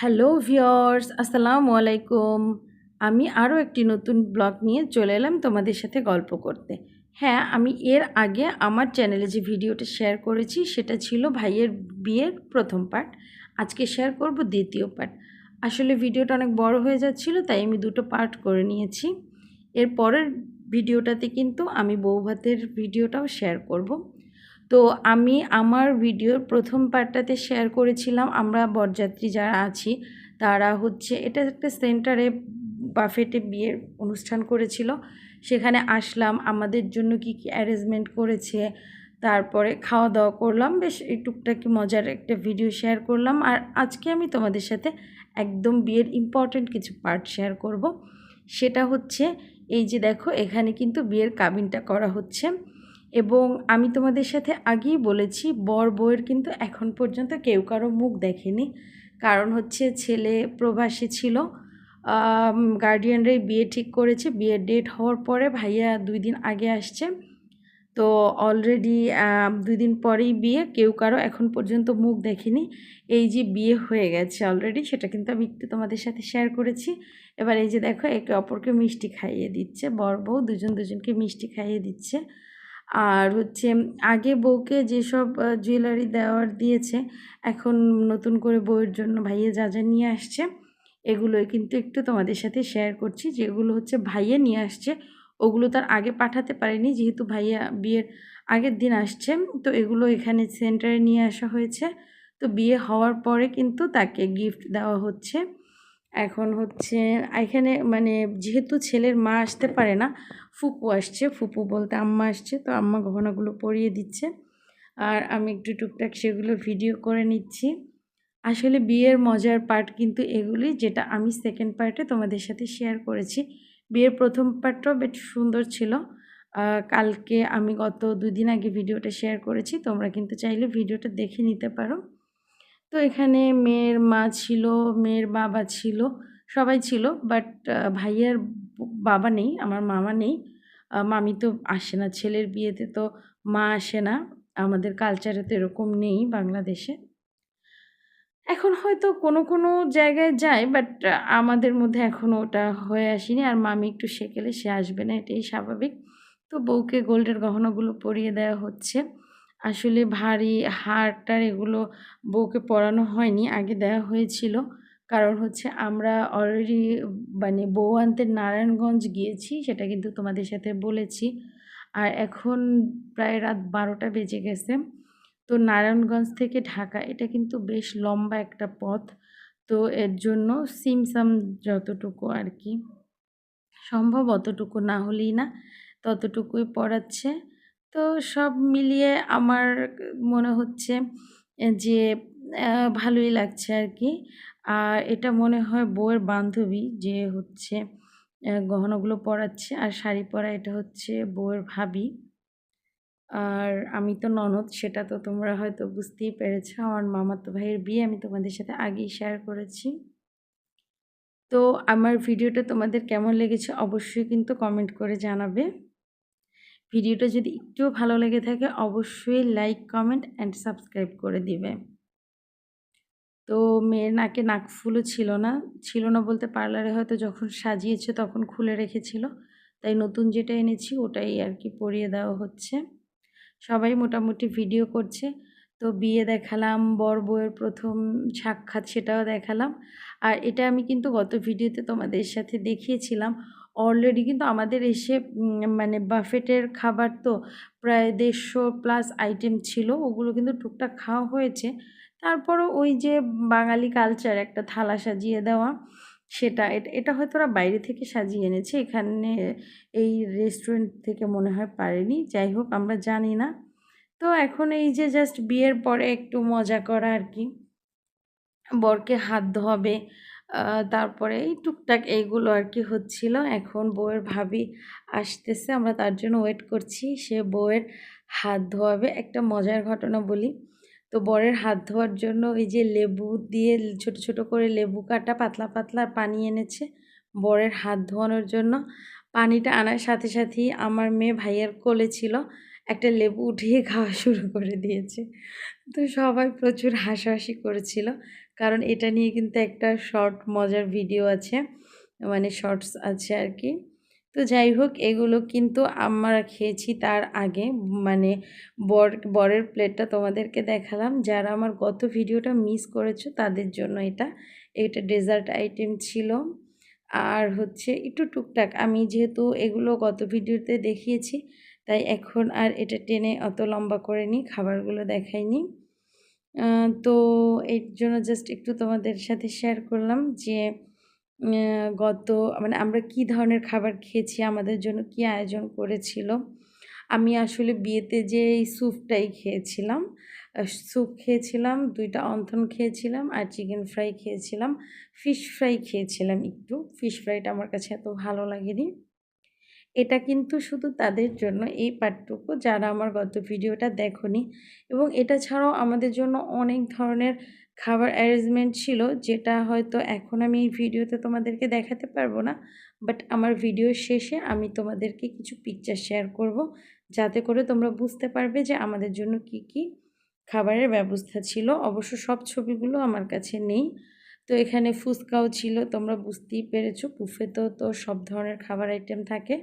Hello viewers আসসালামু আলাইকুম। আমি আরও একটি নতুন ব্লগ নিয়ে চলে এলাম তোমাদের সাথে গল্প করতে। হ্যাঁ আমি এর আগে আমার চ্যানেলে যে ভিডিওটা শেয়ার করেছি, সেটা ছিল ভাইয়ের বিয়ের প্রথম পার্ট। আজকে শেয়ার করব দ্বিতীয় পার্ট। আসলে ভিডিওটা অনেক বড় হয়ে যাচ্ছিল, তাই আমি দুটো পার্ট করে নিয়েছি। এর পরের ভিডিওটাতে কিন্তু আমি বউ ভাতের ভিডিওটাও শেয়ার করব। তো আমি আমার ভিডিওর প্রথম পার্টটাতে শেয়ার করেছিলাম, আমরা বরযাত্রী যারা আছি, তারা হচ্ছে, এটা একটা সেন্টারে বাফেটে বিয়ের অনুষ্ঠান করেছিল। সেখানে আসলাম, আমাদের জন্য কি কি অ্যারেঞ্জমেন্ট করেছে, তারপরে খাওয়া দাওয়া করলাম, বেশ এই টুকটাকি মজার একটা ভিডিও শেয়ার করলাম। আর আজকে আমি তোমাদের সাথে একদম বিয়ের ইম্পর্ট্যান্ট কিছু পার্ট শেয়ার করব। সেটা হচ্ছে, এই যে দেখো, এখানে কিন্তু বিয়ের কাবিনটা করা হচ্ছে। এবং আমি তোমাদের সাথে আগেই বলেছি, বর বউয়ের কিন্তু এখন পর্যন্ত কেউ কারও মুখ দেখেনি। কারণ হচ্ছে ছেলে প্রবাসী ছিল গার্ডিয়ানরাই বিয়ে ঠিক করেছে। বিয়ের ডেট হওয়ার পরে ভাইয়া দুই দিন আগে আসছে। তো অলরেডি দুই দিন পরেই বিয়ে, কেউ কারও এখন পর্যন্ত মুখ দেখেনি। এই যে বিয়ে হয়ে গেছে অলরেডি সেটা কিন্তু আমি একটু তোমাদের সাথে শেয়ার করেছি। এবার এই যে দেখো, একে অপরকে মিষ্টি খাইয়ে দিচ্ছে। বর বউ দুজন দুজনকে মিষ্টি খাইয়ে দিচ্ছে। আর হচ্ছে আগে বউকে যেসব জুয়েলারি দেওয়ার দিয়েছে, এখন নতুন করে বউয়ের জন্য ভাইয়ে যা যা নিয়ে আসছে, এগুলোই কিন্তু একটু তোমাদের সাথে শেয়ার করছি। যেগুলো হচ্ছে ভাইয়ে নিয়ে আসছে, ওগুলো তার আগে পাঠাতে পারেনি, যেহেতু ভাইয়া বিয়ের আগের দিন আসছে, তো এগুলো এখানে সেন্টারে নিয়ে আসা হয়েছে। তো বিয়ে হওয়ার পরে কিন্তু তাকে গিফট দেওয়া হচ্ছে। এখন হচ্ছে, এখানে মানে যেহেতু ছেলের মা আসতে পারে না, ফুপু আসছে। ফুপু বলতে আম্মা আসছে, তো আম্মা গহনাগুলো পরিয়ে দিচ্ছে। আর আমি একটু টুকটাক সেগুলো ভিডিও করে নিচ্ছি। আসলে বিয়ের মজার পার্ট কিন্তু এগুলি, যেটা আমি সেকেন্ড পার্টে তোমাদের সাথে শেয়ার করেছি। বিয়ের প্রথম পার্টটাও বেশ সুন্দর ছিল। কালকে আমি গত দুদিন আগে ভিডিওটা শেয়ার করেছি, তোমরা কিন্তু চাইলে ভিডিওটা দেখে নিতে পারো। তো এখানে মেয়ের মা ছিল, মেয়ের বাবা ছিল, সবাই ছিল বাট ভাইয়ার বাবা নেই, আমার মামা নেই। মামি তো আসে না, ছেলের বিয়েতে তো মা আসে না, আমাদের কালচারে তো এরকম নেই বাংলাদেশে। এখন হয়তো কোনো কোনো জায়গায় যায় বাট আমাদের মধ্যে এখনও ওটা হয়ে আসেনি, আর মামি একটু শেখেলে সে আসবে না, এটাই স্বাভাবিক। তো বউকে গোল্ডের গহনাগুলো পরিয়ে দেওয়া হচ্ছে। আসলে ভারী হারটার এগুলো বউকে পরানো হয়নি, আগে দেওয়া হয়েছিল। কারণ হচ্ছে আমরা অলরেডি মানে বউ আনতে নারায়ণগঞ্জ গিয়েছি, সেটা কিন্তু তোমাদের সাথে বলেছি। আর এখন প্রায় রাত বারোটা বেজে গেছে। তো নারায়ণগঞ্জ থেকে ঢাকা, এটা কিন্তু বেশ লম্বা একটা পথ। তো এর জন্য সিমসাম যতটুকু আর কি, সম্ভব অতটুকু না হলেই না, ততটুকুই পড়াচ্ছে। তো সব মিলিয়ে আমার মনে হচ্ছে যে ভালোই লাগছে আর কি আর এটা মনে হয় বউয়ের বান্ধবী যে হচ্ছে গহনাগুলো পরাচ্ছে। আর শাড়ি পরা এটা হচ্ছে বউয়ের ভাবি। আর আমি তো ননদ, সেটা তো তোমরা হয়তো বুঝতেই পেরেছ। আমার মামাতো ভাইয়ের বিয়ে আমি তোমাদের সাথে আগেই শেয়ার করেছি। তো আমার ভিডিওটা তোমাদের কেমন লেগেছে অবশ্যই কিন্তু কমেন্ট করে জানাবে। ভিডিওটা যদি একটুও ভালো লেগে থাকে, অবশ্যই লাইক কমেন্ট অ্যান্ড সাবস্ক্রাইব করে দিবে। তো মেয়ের নাকে নাকফুলও ছিল না। ছিল না বলতে পার্লারে হয়তো যখন সাজিয়েছে তখন খুলে রেখেছিল। তাই নতুন যেটা এনেছি ওটাই আর কি পরিয়ে দেওয়া হচ্ছে। সবাই মোটামুটি ভিডিও করছে। তো বিয়ে দেখালাম, বর বউয়ের প্রথম সাক্ষাৎ সেটাও দেখালাম। আর এটা আমি কিন্তু গত ভিডিওতে তোমাদের সাথে দেখিয়েছিলাম। অলরেডি কিন্তু আমাদের এসে মানে বাফেটের খাবার তো প্রায় দেড়শো প্লাস আইটেম ছিল, ওগুলো কিন্তু টুকটাক খাওয়া হয়েছে। তারপরও ওই যে বাঙালি কালচার একটা থালা সাজিয়ে দেওয়া, সেটা, এটা এটা হয়তো ওরা বাইরে থেকে সাজিয়ে এনেছে, এখানে এই রেস্টুরেন্ট থেকে মনে হয় পারেনি, যাই হোক আমরা জানি না। তো এখন এই যে জাস্ট বিয়ের পরে একটু মজা করা আর কি। বরকে হাত ধোয়াবে তারপরে এই টুকটাক এইগুলো আর কি হচ্ছিল। এখন বউয়ের ভাবি আসতেছে, আমরা তার জন্য ওয়েট করছি। সে বউয়ের হাত ধোয়াবে। একটা মজার ঘটনা বলি। তো বরের হাত ধোয়ার জন্য ওই যে লেবু দিয়ে ছোট ছোট করে লেবু কাটা, পাতলা পাতলা পানি এনেছে বরের হাত ধোয়ানোর জন্য। পানিটা আনার সাথে সাথেই আমার মেয়ে ভাইয়ের কোলে ছিল। একটা লেবু উঠিয়ে খাওয়া শুরু করে দিয়েছে। তো সবাই প্রচুর হাসাহাসি করেছিল। কারণ এটা নিয়ে কিন্তু একটা শর্ট মজার ভিডিও আছে মানে শর্টস আছে আর কি তো যাই হোক, এগুলো কিন্তু আমরা খেয়েছি তার আগে মানে বর, বরের প্লেটটা তোমাদেরকে দেখালাম। যারা আমার গত ভিডিওটা মিস করেছ, তাদের জন্য এটা এটা ডেজার্ট আইটেম ছিল। আর হচ্ছে একটু টুকটাক, আমি যেহেতু এগুলো গত ভিডিওতে দেখিয়েছি, তাই এখন আর এটা টেনে অত লম্বা করে নিই খাবারগুলো দেখাইনি। তো এর জন্য জাস্ট একটু তোমাদের সাথে শেয়ার করলাম যে গত মানে আমরা কি ধরনের খাবার খেয়েছি, আমাদের জন্য কি আয়োজন করেছিল। আমি আসলে বিয়েতে যে এই স্যুপটাই খেয়েছিলাম স্যুপ খেয়েছিলাম, দুইটা অন্থন খেয়েছিলাম আর চিকেন ফ্রাই খেয়েছিলাম। ফিশ ফ্রাই খেয়েছিলাম একটু। ফিশ ফ্রাইটা আমার কাছে এত ভালো লাগেনি। এটা কিন্তু শুধু তাদের জন্য এই পার্টটুকু যারা আমার গত ভিডিওটা দেখনি এবং এটা ছাড়াও আমাদের জন্য অনেক ধরনের খাবার অ্যারেঞ্জমেন্ট ছিল যেটা হয়তো এখন আমি এই ভিডিওতে তোমাদেরকে দেখাতে পারব না বাট আমার ভিডিও শেষে আমি তোমাদেরকে কিছু পিকচার শেয়ার করব যাতে করে তোমরা বুঝতে পারবে যে আমাদের জন্য কি কি খাবারের ব্যবস্থা ছিল। অবশ্য সব ছবিগুলো আমার কাছে নেই। তো এখানে ফুচকাও ছিল, তোমরা বুঝতেই পেরেছ বুফেতেও তো সব ধরনের খাবার আইটেম থাকে।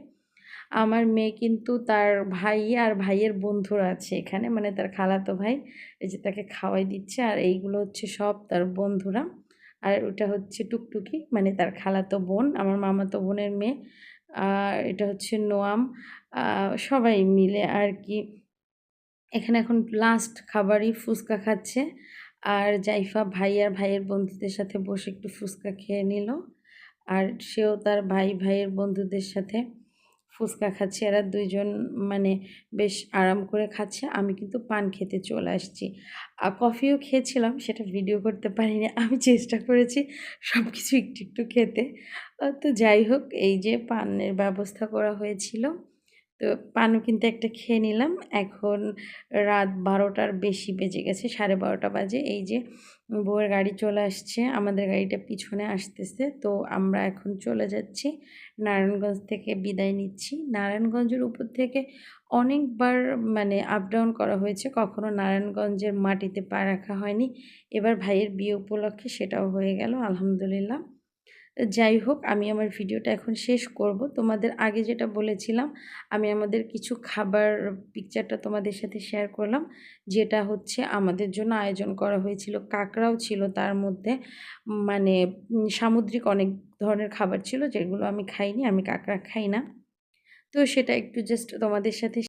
আমার মেয়ে কিন্তু তার ভাই আর ভাইয়ের বন্ধুরা আছে এখানে মানে তার খালাতো ভাই। এই যে তাকে খাওয়াই দিচ্ছে আর এইগুলো হচ্ছে সব তার বন্ধুরা। আর ওটা হচ্ছে টুকটুকি মানে তার খালাতো বোন, আমার মামাতো বোনের মেয়ে, আর এটা হচ্ছে নোয়াম। সবাই মিলে আর কি। এখানে এখন লাস্ট খাবারই ফুচকা খাচ্ছে। আর জাইফা ভাই আর ভাইয়ের বন্ধুদের সাথে বসে একটু ফুচকা খেয়ে নিল। আর সেও তার ভাই, ভাইয়ের বন্ধুদের সাথে ফুচকা খাচ্ছি, এরা দুইজন মানে বেশ আরাম করে খাচ্ছে। আমি কিন্তু পান খেতে চলে আসছি। আর কফিও খেয়েছিলাম, সেটা ভিডিও করতে পারিনি। আমি চেষ্টা করেছি সব কিছু একটু একটু খেতে। তো যাই হোক, এই যে পানের ব্যবস্থা করা হয়েছিল। তো পানু কিন্তু একটা খেয়ে নিলাম। এখন রাত বারোটার বেশি বেজে গেছে, সাড়ে বারোটা বাজে। এই যে বউয়ের গাড়ি চলে আসছে, আমাদের গাড়িটা পিছনে আসতেছে। তো আমরা এখন চলে যাচ্ছি, নারায়ণগঞ্জ থেকে বিদায় নিচ্ছি। নারায়ণগঞ্জের উপর থেকে অনেকবার মানে আপ ডাউন করা হয়েছে। কখনো নারায়ণগঞ্জের মাটিতে পা রাখা হয়নি। এবার ভাইয়ের বিয়ে উপলক্ষে সেটাও হয়ে গেল, আলহামদুলিল্লাহ। যাই হোক, আমি আমার ভিডিওটা এখন শেষ করব। তোমাদের আগে যেটা বলেছিলাম, আমি আমাদের কিছু খাবার পিকচারটা তোমাদের সাথে শেয়ার করলাম, যেটা হচ্ছে আমাদের জন্য আয়োজন করা হয়েছিল, কাঁকড়াও ছিল তার মধ্যে। মানে সামুদ্রিক অনেক ধরনের খাবার ছিল, যেগুলো আমি খাইনি, আমি কাঁকড়া খাই না। তো সেটা একটু জাস্ট তোমাদের সাথে